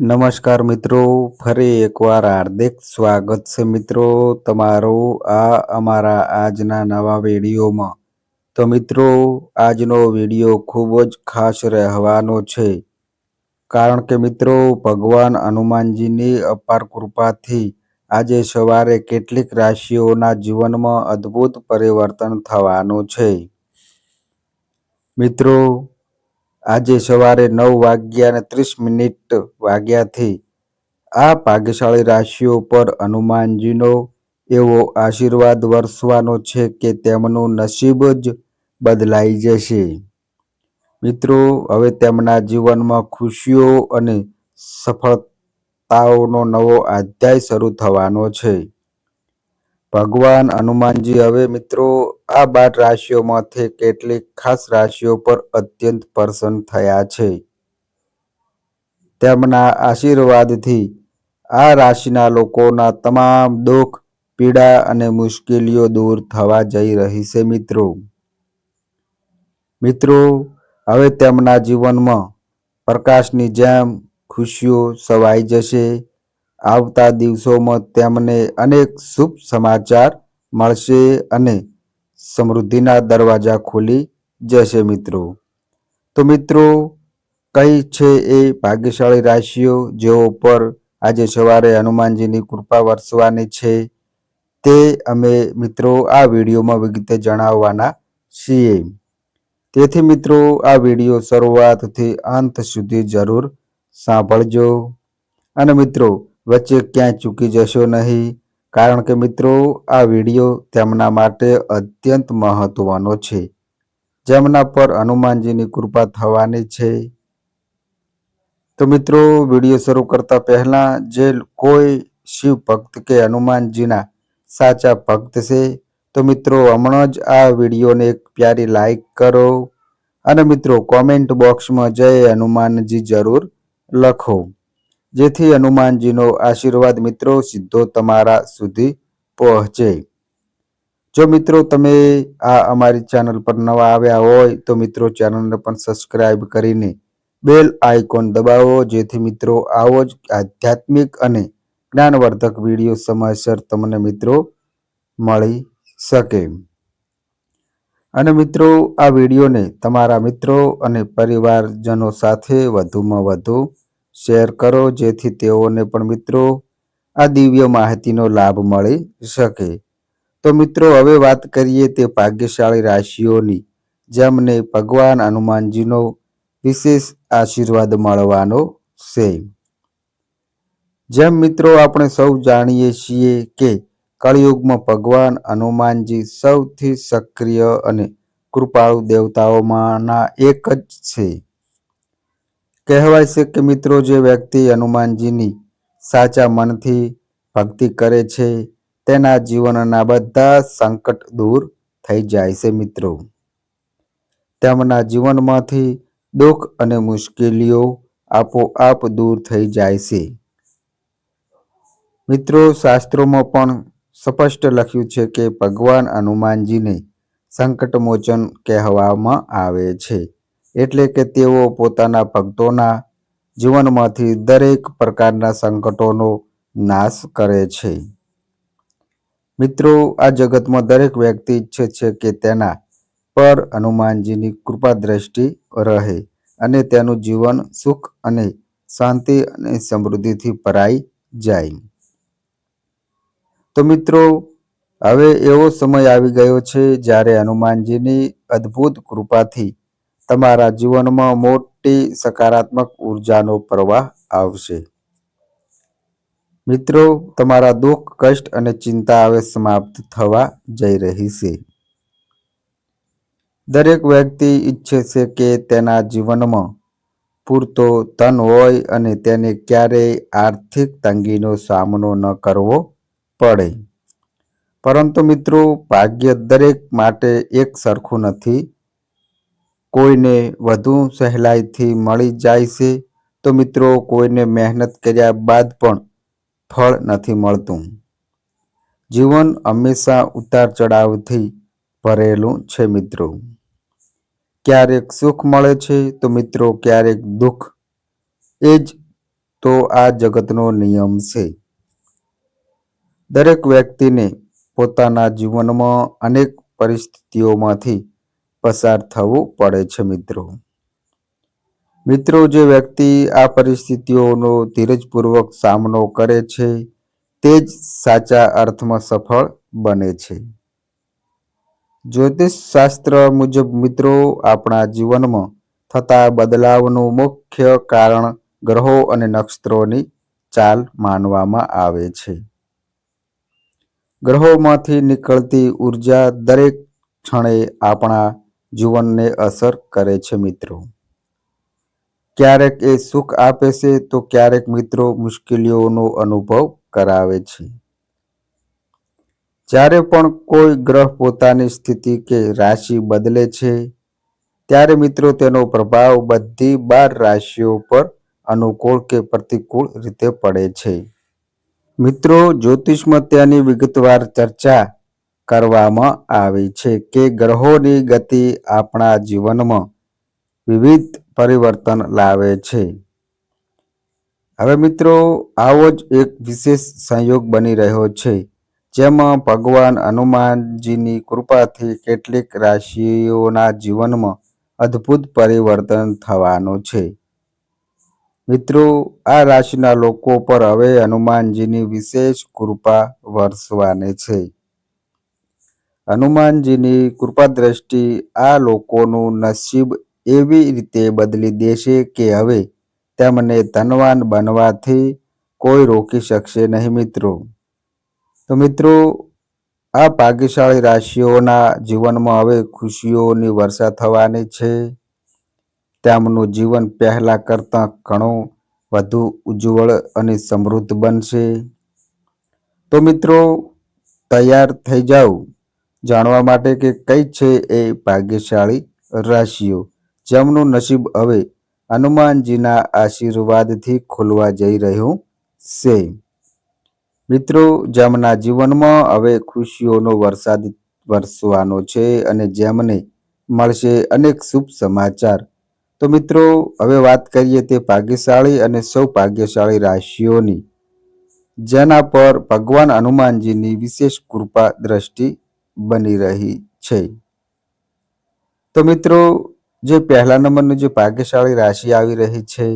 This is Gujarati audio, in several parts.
નમસ્કાર મિત્રો, ફરી એકવાર હાર્દિક સ્વાગત છે મિત્રો તમારું આ અમારા આજના નવા વિડીયોમાં. તો મિત્રો, આજનો વીડિયો ખૂબ જ ખાસ રહેવાનો છે. કારણ કે મિત્રો, ભગવાન હનુમાનજીની અપાર કૃપાથી આજે સવારે કેટલીક રાશિઓના જીવનમાં અદ્ભુત પરિવર્તન થવાનું છે. મિત્રો આજે સવારે નવ વાગ્યા અને ત્રીસ મિનિટ વાગ્યાથી આ ભાગ્યશાળી રાશિઓ પર હનુમાનજીનો એવો આશીર્વાદ વરસવાનો છે કે તેમનું નસીબ જ બદલાઈ જશે. મિત્રો, હવે તેમના જીવનમાં ખુશીઓ અને સફળતાઓનો નવો અધ્યાય શરૂ થવાનો છે. ભગવાન હનુમાનજી, હવે મિત્રો, આ બાર રાશિઓમાંથી કેટલીક ખાસ રાશિઓ પર અત્યંત પ્રસન્ન થયા છે. તેમના આશીર્વાદથી આ રાશિના લોકોના તમામ દુઃખ, પીડા અને મુશ્કેલીઓ દૂર થવા જઈ રહી છે, મિત્રો. મિત્રો, હવે તેમના જીવનમાં પ્રકાશની જેમ ખુશીઓ સવાઈ જશે. આવતા દિવસોમાં તેમને અનેક શુભ સમાચાર મળશે અને સમૃદ્ધિના દરવાજા ખોલી જશે મિત્રો. તો મિત્રો, કઈ છે એ ભાગ્યશાળી રાશિઓ જેઓ પર આજે સવારે હનુમાનજીની કૃપા વરસવાની છે તે અમે મિત્રો આ વિડીયોમાં વિગતે જણાવવાના છીએ. તેથી મિત્રો, આ વીડિયો શરૂઆતથી અંત સુધી જરૂર સાંભળજો. અને મિત્રો વચ્ચે ક્યાંય ચૂકી જશો નહીં. કારણ કે મિત્રો, આ વીડિયો તેમના માટે અત્યંત મહત્વનો છે. જેમના પર હનુમાનજીની કૃપા થવાની છે. તો મિત્રો, વીડિયો શરૂ કરતા પહેલાં, જે કોઈ શિવ ભક્ત કે હનુમાનજીના સાચા ભક્ત છે, તો મિત્રો, હમણાં જ આ વિડીયોને એક પ્યારી લાઈક કરો. અને મિત્રો, કોમેન્ટ બોક્સમાં જય હનુમાનજી જરૂર લખો. જેથી હનુમાનજીનો આશીર્વાદ મિત્રો સીધો તમારા સુધી પહોંચે. જો મિત્રો તમે આ અમારી ચેનલ પર નવા આવ્યા હોય, તો મિત્રો ચેનલને પણ સબસ્ક્રાઈબ કરીને બેલ આઇકોન દબાવો, જેથી મિત્રો આવો જ આધ્યાત્મિક અને જ્ઞાનવર્ધક વીડિયો સમયસર તમને મિત્રો મળી શકે. અને મિત્રો, આ વિડીયોને તમારા મિત્રો અને પરિવારજનો સાથે વધુમાં વધુ શેર કરો, જેથી તેઓને પણ મિત્રો આ દિવ્ય માહિતીનો લાભ મળી શકે. તો મિત્રો, હવે વાત કરીએ તે ભાગ્યશાળી રાશિઓની, જેમને ભગવાન હનુમાનજીનો વિશેષ આશીર્વાદ મળવાનો છે. જેમ મિત્રો, આપણે સૌ જાણીએ છીએ કે કળિયુગમાં ભગવાન હનુમાનજી સૌથી સક્રિય અને કૃપાળુ દેવતાઓમાંના એક જ છે. કહેવાય છે કે મિત્રો, જે વ્યક્તિ હનુમાનજીની સાચા મનથી ભક્તિ કરે છે, તેના જીવનના બધા સંકટ દૂર થઈ જાય છે મિત્રો. તેમના જીવનમાંથી દુઃખ અને મુશ્કેલીઓ આપોઆપ દૂર થઈ જાય છે. મિત્રો, શાસ્ત્રોમાં પણ સ્પષ્ટ લખ્યું છે કે ભગવાન હનુમાનજીને સંકટમોચન કહેવામાં આવે છે. એટલે કે તેઓ પોતાના ભક્તોના જીવનમાંથી દરેક પ્રકારના સંકટોનો નાશ કરે છે. મિત્રો, આ જગતમાં દરેક વ્યક્તિ ઈચ્છે છે કે તેના પર હનુમાનજીની કૃપા દ્રષ્ટિ રહે અને તેનું જીવન સુખ અને શાંતિ અને સમૃદ્ધિથી ભરાઈ જાય. તો મિત્રો, હવે એવો સમય આવી ગયો છે જ્યારે હનુમાનજીની અદ્ભુત કૃપાથી તમારા જીવનમાં મોટી સકારાત્મક ઉર્જાનો પ્રવાહ આવશે. મિત્રો, તમારા દુઃખ, કષ્ટ અને ચિંતા હવે સમાપ્ત થવા જઈ રહી છે. દરેક વ્યક્તિ ઈચ્છે છે કે તેના જીવનમાં પૂરતો ધન હોય અને તેને ક્યારેય આર્થિક તંગીનો સામનો ન કરવો પડે. પરંતુ મિત્રો, ભાગ્ય દરેક માટે એક સરખું નથી. કોઈને વધુ સહેલાઈથી મળી જાય છે, તો મિત્રો કોઈને મહેનત કર્યા બાદ પણ ફળ નથી મળતું. જીવન હંમેશા ઉતાર ચઢાવથી ભરેલું છે મિત્રો. ક્યારેક સુખ મળે છે, તો મિત્રો ક્યારેક દુઃખ. એ જ તો આ જગતનો નિયમ છે. દરેક વ્યક્તિને પોતાના જીવનમાં અનેક પરિસ્થિતિઓમાંથી પસાર થવું પડે છે, મિત્રો. મિત્રો, જે વ્યક્તિ આ પરિસ્થિતિઓનો ધીરજપૂર્વક સામનો કરે છે, તે જ સાચા અર્થમાં સફળ બને છે. જ્યોતિષ શાસ્ત્ર મુજબ, મિત્રો, આપણા જીવનમાં થતા બદલાવનું મુખ્ય કારણ ગ્રહો અને નક્ષત્રોની ચાલ માનવામાં આવે છે. ગ્રહોમાંથી નીકળતી ઊર્જા દરેક ક્ષણે આપણા જીવનને અસર કરે છે મિત્રો. ક્યારેક એ સુખ આપે છે તો ક્યારેક મિત્રો મુશ્કેલીઓનો અનુભવ કરાવે છે. જ્યારે પણ કોઈ ગ્રહ પોતાની સ્થિતિ કે રાશિ બદલે છે, ત્યારે મિત્રો તેનો પ્રભાવ બધી બાર રાશિઓ પર અનુકૂળ કે પ્રતિકૂળ રીતે પડે છે. મિત્રો, જ્યોતિષમાં તેની વિગતવાર ચર્ચા કરવામાં આવી છે કે ગ્રહોની ગતિ આપણા જીવનમાં વિવિધ પરિવર્તન લાવે છે. હવે મિત્રો, આવો જ એક વિશેષ સંયોગ બની રહ્યો છે, જેમાં ભગવાન હનુમાનજીની કૃપાથી કેટલીક રાશિઓના જીવનમાં અદ્ભુત પરિવર્તન થવાનું છે. મિત્રો, આ રાશિના લોકો પર હવે હનુમાનજીની વિશેષ કૃપા વરસવાની છે. હનુમાનજીની કૃપા દ્રષ્ટિ આ લોકોનું નસીબ એવી રીતે બદલી દેશે કે હવે તેમને ધનવાન બનવાથી કોઈ રોકી શકશે નહીં મિત્રો. તો મિત્રો, આ ભાગ્યશાળી રાશિઓના જીવનમાં હવે ખુશીઓની વર્ષા થવાની છે. તેમનું જીવન પહેલાં કરતાં ઘણું વધુ ઉજ્જવળ અને સમૃદ્ધ બનશે. તો મિત્રો, તૈયાર થઈ જાઓ. જાણવા માટે કે કઈ છે એ ભાગ્યશાળી રાશિઓ. જેમનું નસીબ હવે હનુમાનજીના આશીર્વાદથી ખુલવા જઈ રહ્યું છે. મિત્રો, જેમના જીવનમાં હવે ખુશીઓનો વરસાદ વરસવાનો છે અને જેમને મળશે અનેક શુભ સમાચાર. તો મિત્રો, હવે વાત કરીએ તે ભાગ્યશાળી અને સૌ ભાગ્યશાળી રાશિઓની. જેના પર ભગવાન હનુમાનજીની વિશેષ કૃપા દ્રષ્ટિ બની રહી છે. તો મિત્રો, જે પહેલા નંબરનું જે ભાગ્યશાળી રાશિ આવી રહી છે,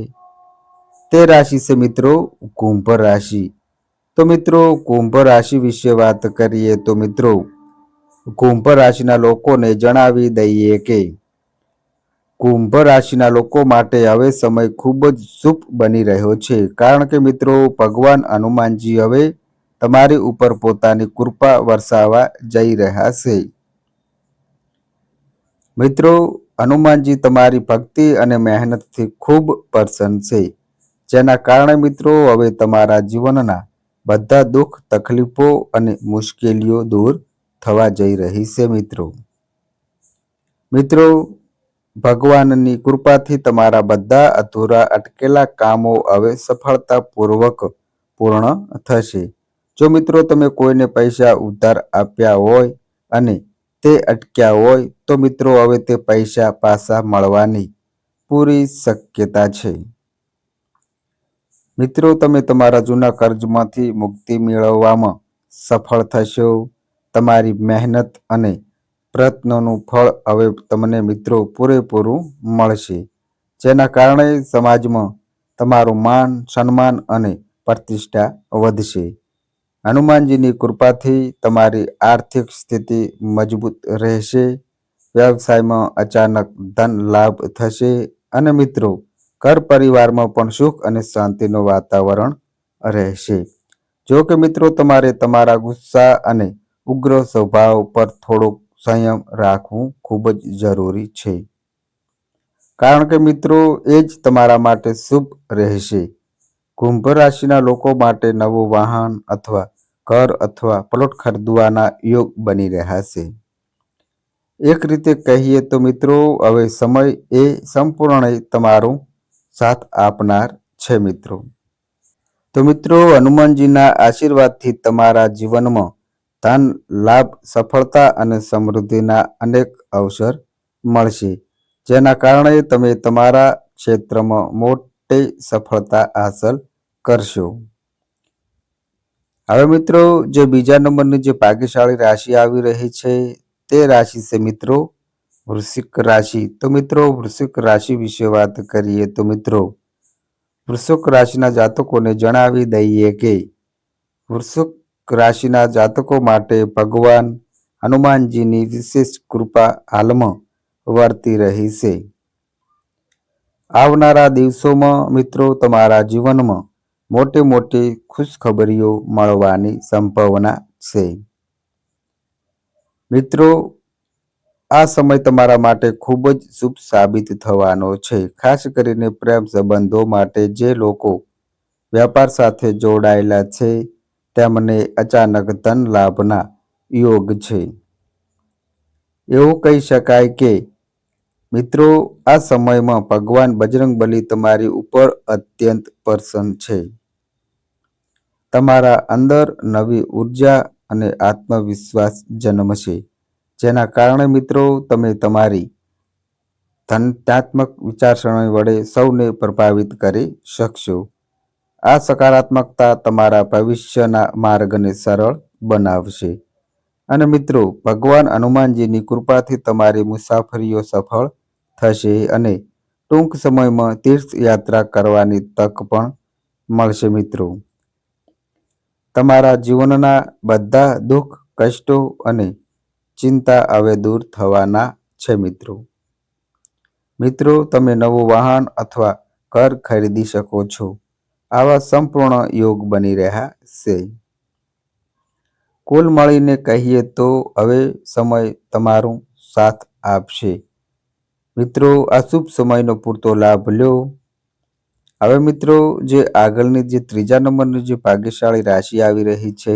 તે રાશિ છે મિત્રો કુંભ રાશિ. તો મિત્રો, કુંભ રાશિ વિશે વાત કરીએ તો મિત્રો, કુંભ રાશિના લોકોને જણાવી દઈએ કે, કુંભ રાશિના લોકો માટે હવે સમય ખૂબ જ શુભ બની રહ્યો છે. કારણ કે મિત્રો, ભગવાન હનુમાનજી હવે તમારી ઉપર પોતાની કૃપા વરસાવા જઈ રહ્યા છે. મિત્રો, હનુમાનજી તમારી ભક્તિ અને મહેનતથી ખૂબ પ્રસન્ન છે. જેના કારણે મિત્રો, હવે તમારા જીવનના બધા દુઃખ, તકલીફો અને મુશ્કેલીઓ દૂર થવા જઈ રહી છે મિત્રો. મિત્રો, ભગવાનની કૃપાથી તમારા બધા અધૂરા અટકેલા કામો હવે સફળતાપૂર્વક પૂર્ણ થશે. જો મિત્રો તમે કોઈને પૈસા ઉધાર આપ્યા હોય અને તે અટક્યા હોય, તો મિત્રો હવે તે પૈસા પાછા મળવાની પૂરી શક્યતા છે. મિત્રો, તમે તમારા જૂના કર્જમાંથી મુક્તિ મેળવવામાં સફળ થશો. તમારી મહેનત અને પ્રયત્નોનું ફળ હવે તમને મિત્રો પૂરેપૂરું મળશે. જેના કારણે સમાજમાં તમારું માન, સન્માન અને પ્રતિષ્ઠા વધશે. હનુમાનજીની કૃપાથી તમારી આર્થિક સ્થિતિ મજબૂત રહેશે, વ્યવસાયમાં અચાનક ધન લાભ થશે અને મિત્રો, ઘર પરિવારમાં પણ સુખ અને શાંતિનું વાતાવરણ રહેશે. જો કે મિત્રો, તમારે તમારા ગુસ્સા અને ઉગ્ર સ્વભાવ પર થોડોક સંયમ રાખવું ખૂબ જ જરૂરી છે. કારણ કે મિત્રો, એ જ તમારા માટે શુભ રહેશે. કુંભ રાશિના લોકો માટે નવું વાહન અથવા ઘર અથવા પ્લોટ ખરીદવાના યોગ બની રહ્યા છે. એક રીતે કહીએ તો મિત્રો, હવે સમય એ સંપૂર્ણ તમારું સાથ આપનાર છે મિત્રો. તો મિત્રો, હનુમાનજીના આશીર્વાદથી તમારા જીવનમાં ધન, લાભ, સફળતા અને સમૃદ્ધિના અનેક અવસર મળશે. જેના કારણે તમે તમારા ક્ષેત્રમાં મોટી સફળતા હાંસલ કરશો. હવે મિત્રો, જે બીજા નંબરની જે ભાગ્યશાળી રાશિ આવી રહી છે, તે રાશિ છે મિત્રો વૃશ્ચિક રાશિ. તો મિત્રો, વૃશ્ચિક રાશિ વિશે વાત કરીએ તો મિત્રો, વૃશ્ચિક રાશિના જાતકોને જણાવી દઈએ કે વૃશ્ચિક રાશિના જાતકો માટે ભગવાન હનુમાનજીની વિશેષ કૃપા હાલમાં વર્તી રહી છે. આવનારા દિવસોમાં મિત્રો, તમારા જીવનમાં મોટી મોટી ખુશખબરીઓ મળવાની સંભાવના છે. મિત્રો, આ સમય તમારા માટે ખૂબ જ શુભ સાબિત થવાનો છે. ખાસ કરીને પ્રેમ સંબંધો માટે જે લોકો વ્યાપાર સાથે જોડાયેલા છે, તેમને અચાનક ધન લાભના યોગ છે. એવું કહી શકાય કે, મિત્રો, આ સમયમાં ભગવાન બજરંગબલી તમારી ઉપર અત્યંત પ્રસન્ન છે. તમારા અંદર નવી ઊર્જા અને આત્મવિશ્વાસ જન્મશે. જેના કારણે મિત્રો, તમે તમારી ધનાત્મક વિચારસરણી વડે સૌને પ્રભાવિત કરી શકશો. આ સકારાત્મકતા તમારા ભવિષ્યના માર્ગને સરળ બનાવશે. અને મિત્રો, ભગવાન હનુમાનજીની કૃપાથી તમારી મુસાફરીઓ સફળ થશે અને ટૂંક સમયમાં તીર્થયાત્રા કરવાની તક પણ મળશે મિત્રો. તમારા જીવનના બધા દુઃખ, કષ્ટો અને ચિંતા હવે દૂર થવાના છે મિત્રો. મિત્રો, તમે નવું વાહન અથવા ઘર ખરીદી શકો છો. આવા સંપૂર્ણ યોગ બની રહ્યા છે. કુલ મળીને કહીએ તો હવે સમય તમારું સાથ આપશે. મિત્રો, આ શુભ સમયનો પૂરતો લાભ લ્યો હવે મિત્રો, જે આગળની જે ત્રીજા નંબરની જે ભાગ્યશાળી રાશિ આવી રહી છે,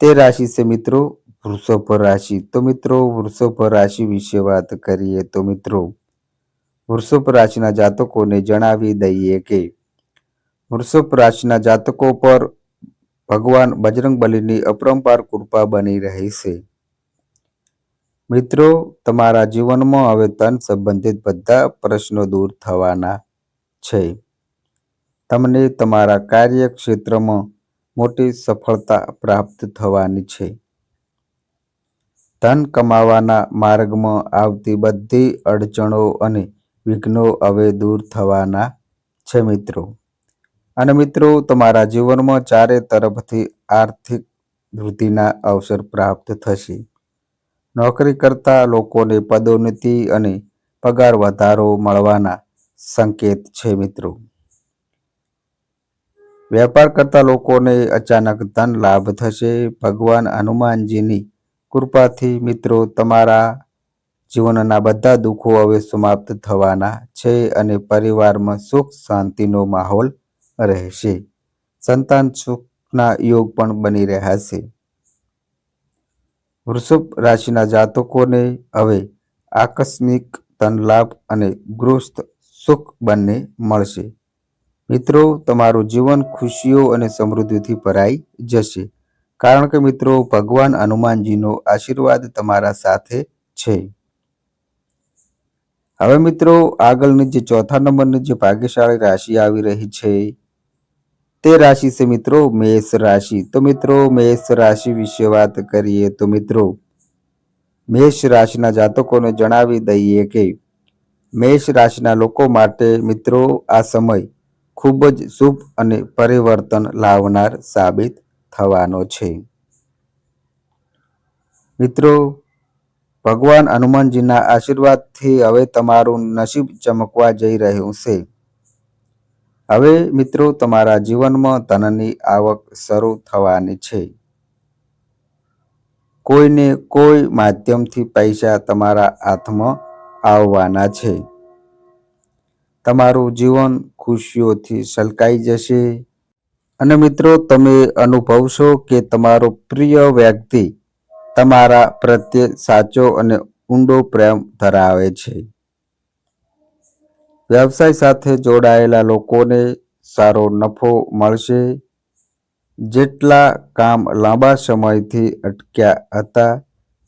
તે રાશિ છે મિત્રો વૃષભ રાશિ. તો મિત્રો, વૃષભ રાશિ વિશે વાત કરીએ તો મિત્રો, વૃષભ રાશિના જાતકોને જણાવી દઈએ કે, વૃષભ રાશિના જાતકો પર ભગવાન બજરંગબલીની અપરંપાર કૃપા બની રહી છે. મિત્રો, તમારા જીવનમાં હવે તન સંબંધિત બધા પ્રશ્નો દૂર થવાના છે. તમને તમારા કાર્યક્ષેત્રમાં મોટી સફળતા પ્રાપ્ત થવાની છે. ધન કમાવાના માર્ગમાં આવતી બધી અડચણો અને વિઘ્નો હવે દૂર થવાના છે મિત્રો. અને મિત્રો, તમારા જીવનમાં ચારે તરફથી આર્થિક વૃદ્ધિના અવસર પ્રાપ્ત થશે. નોકરી કરતા લોકોને પદોન્નતિ અને પગાર વધારો મળવાના સંકેત છે મિત્રો. વેપાર કરતા લોકોને અચાનક ધન લાભ થશે. ભગવાન હનુમાનજીની કૃપાથી મિત્રો, તમારા જીવનના બધા દુઃખો હવે સમાપ્ત થવાના છે અને પરિવારમાં સુખ શાંતિનો માહોલ રહેશે. સંતાન સુખના યોગ પણ બની રહ્યા છે. વૃષભ રાશિના જાતકોને હવે આકસ્મિક ધન લાભ અને ગૃહસ્થ સુખ બંને મળશે. મિત્રો, તમારું જીવન ખુશીઓ અને સમૃદ્ધિથી ભરાઈ જશે. કારણ કે મિત્રો, ભગવાન હનુમાનજીનો આશીર્વાદ તમારા સાથે છે. હવે મિત્રો, આગળની જે ચોથા નંબરની જે ભાગ્યશાળી રાશિ આવી રહી છે, તે રાશિ છે મિત્રો, મેષ રાશિ. તો મિત્રો, મેષ રાશિ વિશે વાત કરીએ તો મિત્રો, મેષ રાશિના જાતકોને જણાવી દઈએ કે, મેષ રાશિના લોકો માટે મિત્રો, આ સમય ખૂબ જ શુભ અને પરિવર્તન લાવનાર સાબિત થવાનો છે. મિત્રો, ભગવાન હનુમાનજીના આશીર્વાદથી હવે તમારું નસીબ ચમકવા જઈ રહ્યું છે. હવે મિત્રો, તમારા જીવનમાં ધનની આવક શરૂ થવાની છે. કોઈને કોઈ માધ્યમથી પૈસા તમારા હાથમાં આવવાના છે. તમારું જીવન ખુશીઓથી સલકાઈ જશે. અને મિત્રો, તમે અનુભવશો કે તમારો પ્રિય વ્યક્તિ તમારા પ્રત્યે સાચો અને ઊંડો પ્રેમ ધરાવે છે. વ્યવસાય સાથે જોડાયેલા લોકોને સારો નફો મળશે. જેટલા કામ લાંબા સમયથી અટક્યા હતા,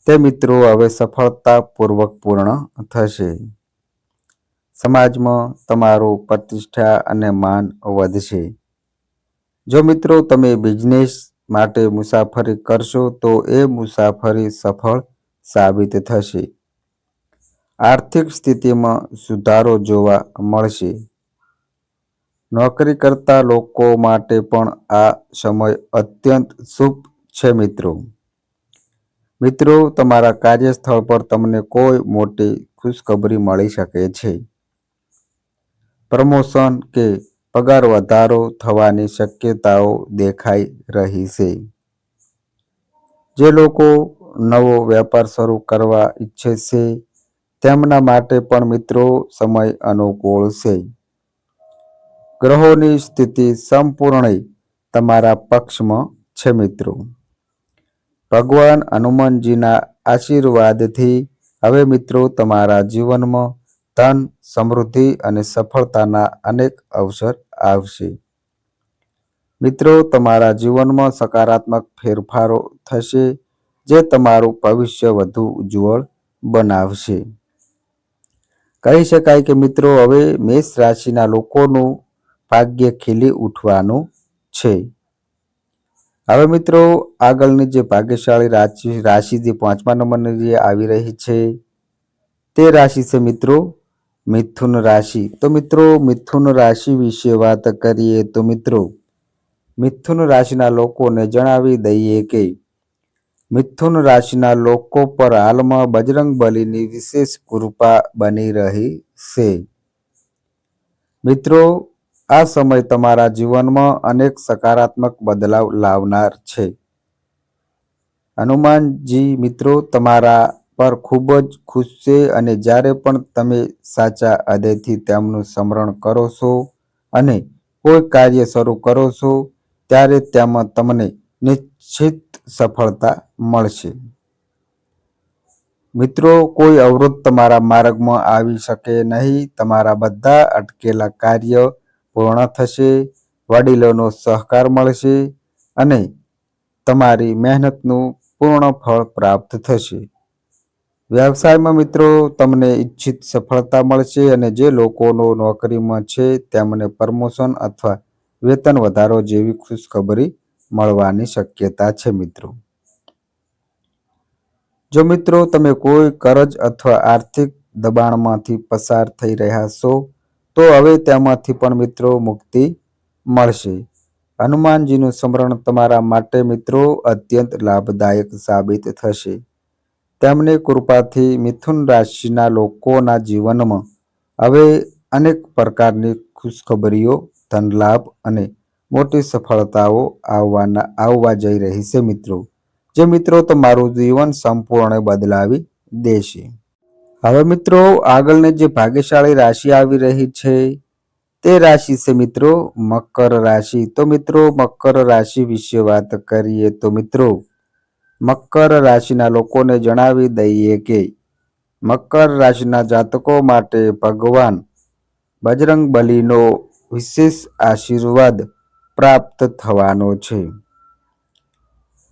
તે મિત્રો હવે સફળતાપૂર્વક પૂર્ણ થશે. સમાજમાં તમારું પ્રતિષ્ઠા અને માન વધશે. જો મિત્રો તમે બિઝનેસ માટે મુસાફરી કરશો, તો એ મુસાફરી સફળ સાબિત થશે. આર્થિક સ્થિતિમાં સુધારો જોવા મળશે. નોકરી કરતા લોકો માટે પણ આ સમય અત્યંત શુભ છે મિત્રો. મિત્રો, તમારા કાર્યસ્થળ પર તમને કોઈ મોટી ખુશખબરી મળી શકે છે. પ્રમોશન કે પગાર વધારો થવાની શક્યતાઓ દેખાઈ રહી છે. જે લોકો નવો વેપાર શરૂ કરવા ઈચ્છે છે, તેમના માટે પણ મિત્રો સમય અનુકૂળ છે. ગ્રહોની સ્થિતિ સંપૂર્ણ તમારા પક્ષમાં છે, મિત્રો. ભગવાન હનુમાનજીના આશીર્વાદથી હવે મિત્રો તમારા જીવનમાં ધન, સમૃદ્ધિ અને સફળતાના અનેક અવસર આવશે. મિત્રો, તમારા જીવનમાં સકારાત્મક ફેરફારો થશે, જે તમારું ભવિષ્ય વધુ ઉજ્જવળ બનાવશે. કહી શકાય કે મિત્રો, હવે મેષ રાશિના લોકોનું ભાગ્ય ખીલી ઉઠવાનું છે. હવે મિત્રો, આગળની જે ભાગ્યશાળી રાશિ રાશિ જે પાંચમા નંબરની જે આવી રહી છે, તે રાશિ છે મિત્રો મિથુન રાશિ. તો મિત્રો, મિથુન રાશિ વિશે વાત કરીએ તો મિત્રો, મિથુન રાશિના લોકોને જણાવી દઈએ કે મિથુન રાશિના લોકો પર હાલમાં બજરંગ બલીની વિશેષ કૃપા બની રહી છે. મિત્રો, આ સમય તમારા જીવનમાં અનેક સકારાત્મક બદલાવ લાવનાર છે. હનુમાનજી, મિત્રો, તમારા પર ખૂબ જ ખુશ છે અને જ્યારે પણ તમે સાચા હૃદયથી તેમનું સ્મરણ કરો છો અને કોઈ કાર્ય શરૂ કરો છો, ત્યારે તેમાં તમને નિશ્ચિત સફળતા મળશે. મિત્રો, કોઈ અવરોધ તમારા માર્ગમાં આવી શકે નહીં. તમારા બધા અટકેલા કાર્ય પૂર્ણ થશે, વડીલોનો સહકાર મળશે અને તમારી મહેનતનું પૂર્ણ ફળ પ્રાપ્ત થશે. વ્યવસાયમાં મિત્રો તમને ઈચ્છિત સફળતા મળશે અને જે લોકોનો નોકરીમાં છે તેમને પ્રમોશન અથવા વેતન વધારો જેવી ખુશખબરી મળવાની શક્યતા છે મિત્રો. જો મિત્રો તમે કોઈ કરજ અથવા આર્થિક દબાણમાંથી પસાર થઈ રહ્યા છો, તો હવે તેમાંથી પણ મિત્રો મુક્તિ મળશે. હનુમાનજીનું સ્મરણ તમારા માટે મિત્રો અત્યંત લાભદાયક સાબિત થશે. તેમની કૃપાથી મિથુન રાશિના લોકોના જીવનમાં હવે અનેક પ્રકારની ખુશખબરીઓ, ધનલાભ અને મોટી સફળતાઓ આવવાના, આવવા જઈ રહી છે મિત્રો. જે મિત્રો તમારું જીવન સંપૂર્ણ બદલાવી દેશે. હવે મિત્રો, આગળની જે ભાગ્યશાળી રાશિ આવી રહી છે, તે રાશિ છે મિત્રો, મકર રાશિ. તો મિત્રો, મકર રાશિ વિશે વાત કરીએ તો મિત્રો મકર રાશિના લોકોને જણાવી દઈએ કે મકર રાશિના જાતકો માટે ભગવાન બજરંગ બલીનો વિશેષ આશીર્વાદ પ્રાપ્ત થવાનો છે.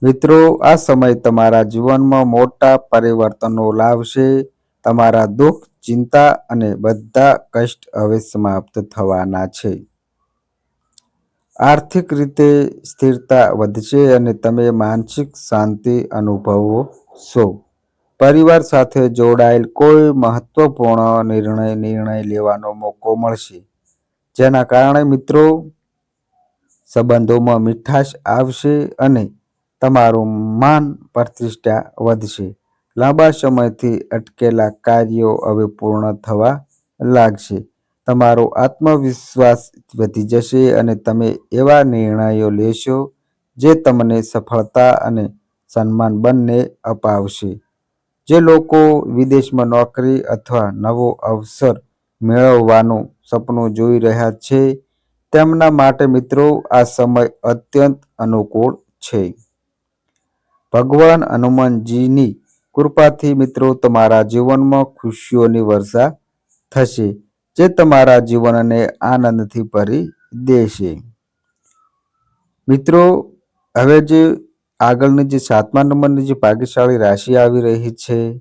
મિત્રો, આ સમય તમારા જીવનમાં મોટા પરિવર્તનો લાવશે, તમારા દુઃખ, ચિંતા અને બધા કષ્ટ હવે સમાપ્ત થવાના છે. આર્થિક રીતે સ્થિરતા વધશે અને તમે માનસિક શાંતિ અનુભવો છો. પરિવાર સાથે જોડાયેલ કોઈ મહત્વપૂર્ણ નિર્ણય નિર્ણય લેવાનો મોકો મળશે. જેના કારણે મિત્રો, સંબંધોમાં મીઠાશ આવશે અને તમારું માન પ્રતિષ્ઠા વધશે. લાંબા સમયથી અટકેલા કાર્યો હવે પૂર્ણ થવા લાગશે. તમારો આત્મવિશ્વાસ વધી જશે અને તમે એવા નિર્ણયો લેશો જે તમને સફળતા અને સન્માન બંને અપાવશે. જે લોકો વિદેશમાં નોકરી અથવા નવો અવસર મેળવવાનું સપનું જોઈ રહ્યા છે, તેમના માટે મિત્રો, આ સમય અત્યંત અનુકૂળ છે. ભગવાન હનુમાનજીની કૃપાથી મિત્રો, તમારા જીવનમાં ખુશીઓની વર્ષા થશે. જે તમારા જીવનને આનંદથી ભરી દેશે. મિત્રો, હવે જે આગળની જે સાતમા નંબરની જે ભાગ્યશાળી રાશિ આવી રહી છે,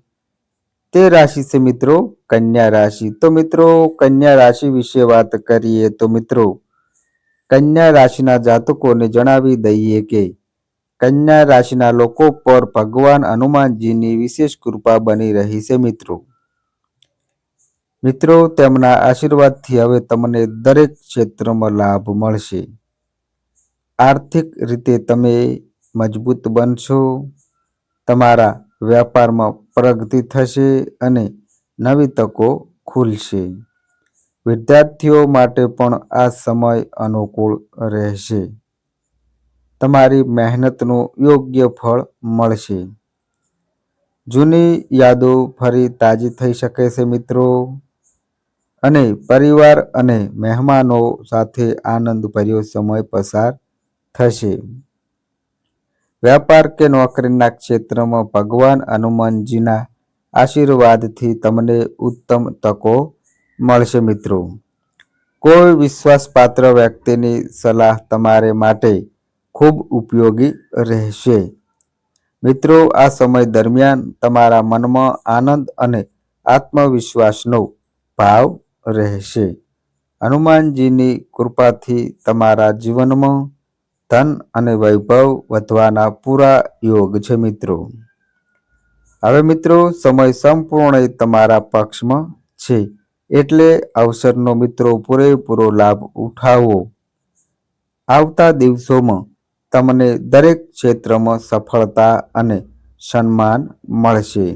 તે રાશિ છે મિત્રો કન્યા રાશિ. તો મિત્રો, કન્યા રાશિ વિશે વાત કરીએ તો મિત્રો, કન્યા રાશિના જાતકોને જણાવી દઈએ કે, કન્યા રાશિના લોકો પર ભગવાન હનુમાનજીની વિશેષ કૃપા બની રહી છે મિત્રો. મિત્રો, તેમના આશીર્વાદથી હવે તમને દરેક ક્ષેત્રમાં લાભ મળશે. આર્થિક રીતે તમે મજબૂત બનશો. તમારા વ્યાપારમાં પ્રગતિ થશે અને નવી તકો ખુલશે. વિદ્યાર્થીઓ માટે પણ આ સમય અનુકૂળ રહેશે. તમારી મહેનતનું યોગ્ય ફળ મળશે. જૂની યાદો ફરી તાજી થઈ શકે છે મિત્રો. અને પરિવાર અને મહેમાનો સાથે આનંદભર્યો સમય પસાર થશે. વ્યાપાર કે નોકરીના ક્ષેત્રમાં ભગવાન હનુમાનજીના આશીર્વાદથી તમને ઉત્તમ તકો મળશે મિત્રો. કોઈ વિશ્વાસપાત્ર વ્યક્તિની સલાહ તમારે માટે ખૂબ ઉપયોગી રહેશે. મિત્રો, આ સમય દરમિયાન તમારા મનમાં આનંદ અને આત્મવિશ્વાસનો ભાવ રહેશે. હનુમાનજીની કૃપાથી તમારા જીવનમાં ધન અને વૈભવ વધવાના પૂરા યોગ છે મિત્રો. હવે મિત્રો, સમય સંપૂર્ણ તમારા પક્ષમાં છે. એટલે અવસરનો મિત્રો પૂરેપૂરો લાભ ઉઠાવો. આવતા દિવસોમાં તમને દરેક ક્ષેત્રમાં સફળતા અને સન્માન મળશે.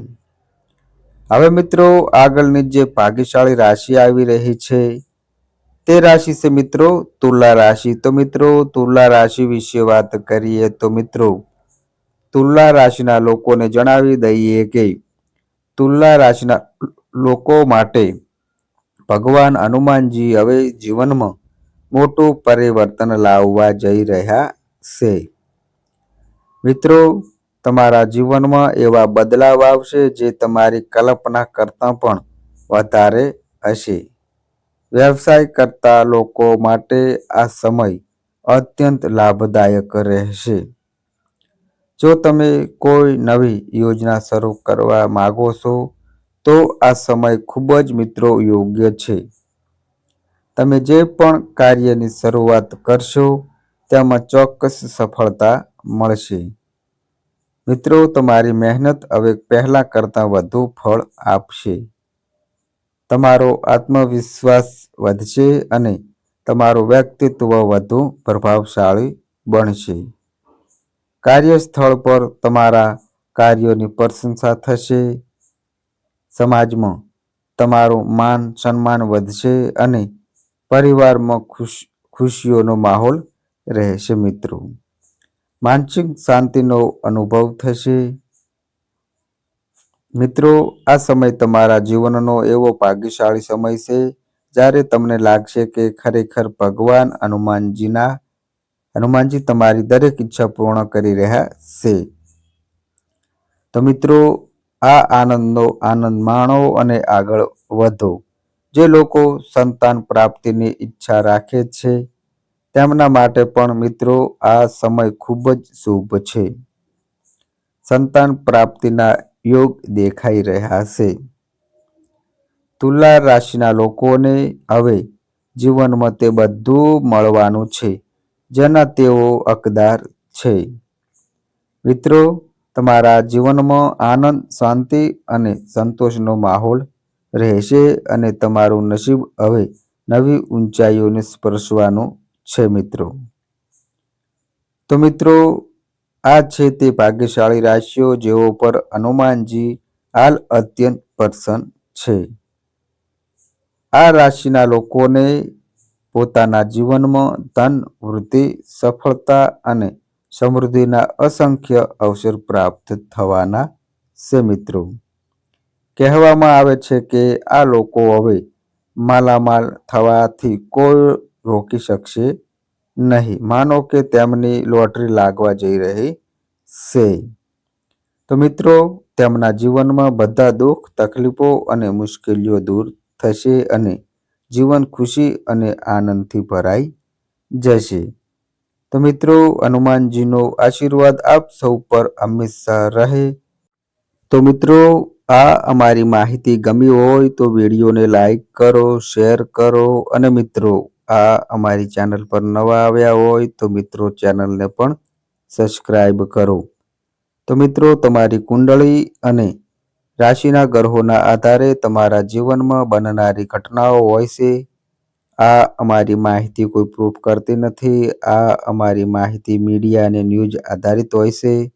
હવે મિત્રો, આગળની જે ભાગ્યશાળી રાશિ આવી રહી છે, તે રાશિ છે મિત્રો તુલા રાશિ. તો મિત્રો, તુલા રાશિ વિશે વાત કરીએ તો મિત્રો, તુલા રાશિના લોકોને જણાવી દઈએ કે તુલા રાશિના લોકો માટે ભગવાન હનુમાનજી હવે જીવનમાં મોટું પરિવર્તન લાવવા જઈ રહ્યા છે. મિત્રો તમારા જીવનમાં એવા બદલાવ આવશે જે તમારી કલ્પના કરતાં પણ વધારે હશે. વ્યવસાય કરતા લોકો માટે આ સમય અત્યંત લાભદાયક રહેશે. જો તમે કોઈ નવી યોજના શરૂ કરવા માગો છો, તો આ સમય ખૂબ જ મિત્રો યોગ્ય છે. તમે જે પણ કાર્યની શરૂઆત કરશો, તેમાં ચોક્કસ સફળતા મળશે. મિત્રો, તમારી મહેનત હવે પહેલાં કરતાં વધુ ફળ આપશે. તમારો આત્મવિશ્વાસ વધશે અને તમારું વ્યક્તિત્વ વધુ પ્રભાવશાળી બનશે. કાર્યસ્થળ પર તમારા કાર્યોની પ્રશંસા થશે. સમાજમાં તમારું માન સન્માન વધશે અને પરિવારમાં ખુશ ખુશીઓનો માહોલ રહેશે મિત્રો. માનસિક શાંતિનો અનુભવ થશે. મિત્રો, આ સમય તમારા જીવનનો એવો ભાગ્યશાળી સમય છે, જ્યારે તમને લાગશે કે ખરેખર ભગવાન હનુમાનજીના, હનુમાનજી તમારી દરેક ઈચ્છા પૂર્ણ કરી રહ્યા છે. તો મિત્રો, આ આનંદનો આનંદ માણો અને આગળ વધો. જે લોકો સંતાન પ્રાપ્તિની ઈચ્છા રાખે છે તેમના માટે પણ મિત્રો, આ સમય ખૂબ જ શુભ છે. સંતાન પ્રાપ્તિના યોગ દેખાઈ રહ્યા છે. તુલા રાશિના લોકોને હવે જીવનમાં તે બધું મળવાનું છે, જેના તેઓ હકદાર છે. મિત્રો, તમારા જીવનમાં આનંદ, શાંતિ અને સંતોષનો માહોલ રહેશે અને તમારું નસીબ હવે નવી ઊંચાઈઓને સ્પર્શવાનું છે મિત્રો. તો મિત્રો, આ છે તે ભાગ્યશાળી રાશિઓ જેઓ પર હનુમાનજી હાલ અત્યંત પ્રસન્ન છે. આ રાશિના લોકોને પોતાના જીવનમાં ધન, વૃદ્ધિ, સફળતા અને સમૃદ્ધિના અસંખ્ય અવસર પ્રાપ્ત થવાના છે મિત્રો. કહેવામાં આવે છે કે આ લોકો હવે માલામાલ થવાથી કોઈ રોકી શકશે નહીં. માનો કે તેમની લોટરી લાગવા જઈ રહી છે. તો મિત્રો, તેમના જીવનમાં બધા દુઃખ, તકલીફો અને મુશ્કેલીઓ દૂર થશે અને જીવન ખુશી અને આનંદથી ભરાઈ જશે. તો મિત્રો, હનુમાનજીનો આશીર્વાદ આપ સૌ પર હંમેશા રહે. તો મિત્રો, આ અમારી માહિતી ગમી હોય તો વિડીયોને લાઈક કરો, શેર કરો અને મિત્રો આ અમારી ચેનલ પર નવા આવ્યા હોય તો મિત્રો ચેનલને પણ સબસ્ક્રાઇબ કરો. તો મિત્રો, તમારી કુંડળી અને રાશિના ગ્રહોના આધારે તમારા જીવનમાં બનનારી ઘટનાઓ હોય છે. આ અમારી માહિતી કોઈ પ્રૂફ કરતી નથી. આ અમારી માહિતી મીડિયા અને ન્યૂઝ આધારિત હોય છે.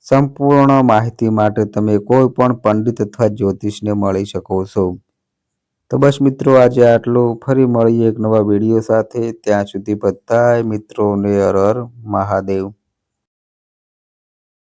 સંપૂર્ણ માહિતી માટે તમે કોઈ પણ પંડિત અથવા જ્યોતિષને મળી શકો છો. તો બસ મિત્રો, આજે આટલું. ફરી મળીએ એક નવા વીડિયો સાથે. ત્યાં સુધી બધાય મિત્રોને હર મહાદેવ.